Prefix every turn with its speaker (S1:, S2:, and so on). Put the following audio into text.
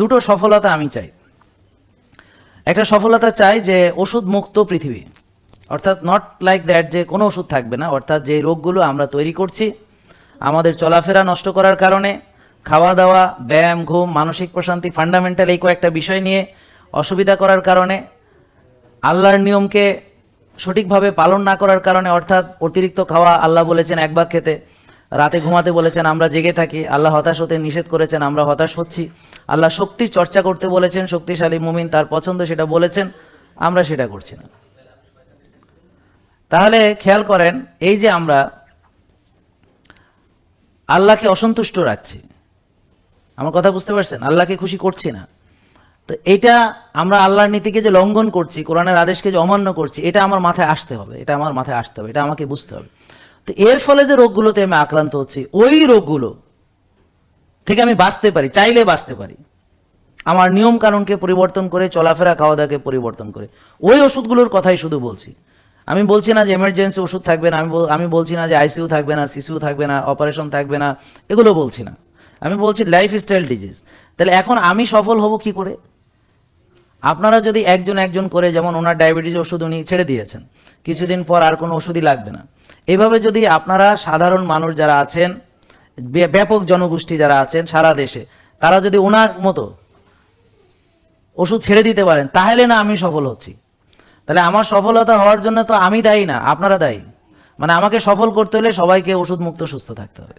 S1: দুটো সফলতা আমি চাই। একটা সফলতা চাই যে ওষুধ মুক্ত পৃথিবী। অর্থাৎ নট লাইক দ্যাট যে কোনো ওষুধ থাকবে না। অর্থাৎ যে রোগগুলো আমরা তৈরি করছি, আমাদের চলাফেরা নষ্ট করার কারণে খাওয়া দাওয়া ব্যায়াম, ঘুম, মানসিক প্রশান্তি ফান্ডামেন্টাল এই কয়েকটা বিষয় নিয়ে অসুবিধা করার কারণে, আল্লাহর নিয়মকে সঠিকভাবে পালন না করার কারণে, অর্থাৎ অতিরিক্ত খাওয়া আল্লাহ বলেছেন একবার খেতে রাতে ঘুমাতে বলেছেন, আমরা জেগে থাকি। আল্লাহ হতাশ হতে নিষেধ করেছেন, আমরা হতাশ হচ্ছি। আল্লাহ শক্তির চর্চা করতে বলেছেন, শক্তিশালী মুমিন তার পছন্দ সেটা বলেছেন, আমরা সেটা করছি না। তাহলে খেয়াল করেন, এই যে আমরা আল্লাহকে অসন্তুষ্ট রাখছি, আমার কথা বুঝতে পারছেন? আল্লাহকে খুশি করছি না। তো এটা আমরা আল্লাহর নীতিকে যে লঙ্ঘন করছি, কোরআনের আদেশকে যে অমান্য করছি, এটা আমার মাথায় আসতে হবে, এটা আমার মাথায় আসতে হবে, এটা আমাকে বুঝতে হবে। তো এর ফলে যে রোগগুলোতে আমি আক্রান্ত হচ্ছি, ওই রোগগুলো থেকে আমি বাঁচতে পারি, চাইলে বাঁচতে পারি। আমার নিয়ম কানুনকে পরিবর্তন করে, চলাফেরা খাওয়া দাওয়াকে পরিবর্তন করে। ওই ওষুধগুলোর কথাই শুধু বলছি। আমি বলছি না যে এমার্জেন্সি ওষুধ থাকবে না, আমি আমি বলছি না যে আইসিইউ থাকবে না সিসিউ থাকবে না অপারেশন থাকবে না, এগুলো বলছি না। আমি বলছি লাইফ স্টাইল ডিজিজ তাহলে এখন আমি সফল হব কি করে? আপনারা যদি একজন একজন করে, যেমন ওনার ডায়াবেটিস ওষুধ উনি ছেড়ে দিয়েছেন, কিছুদিন পর আর কোনো ওষুধই লাগবে না। এভাবে যদি আপনারা সাধারণ মানুষ যারা আছেন ব্যাপক জনগোষ্ঠী যারা আছেন সারা দেশে, তারা যদি ওনার মতো ওষুধ ছেড়ে দিতে পারেন, তাহলে না আমি সফল হচ্ছি। তাহলে আমার সফলতা হওয়ার জন্য তো আমি দায়ী না, আপনারা দায়ী। মানে আমাকে সফল করতে হলে সবাইকে ওষুধ মুক্ত সুস্থ থাকতে হবে।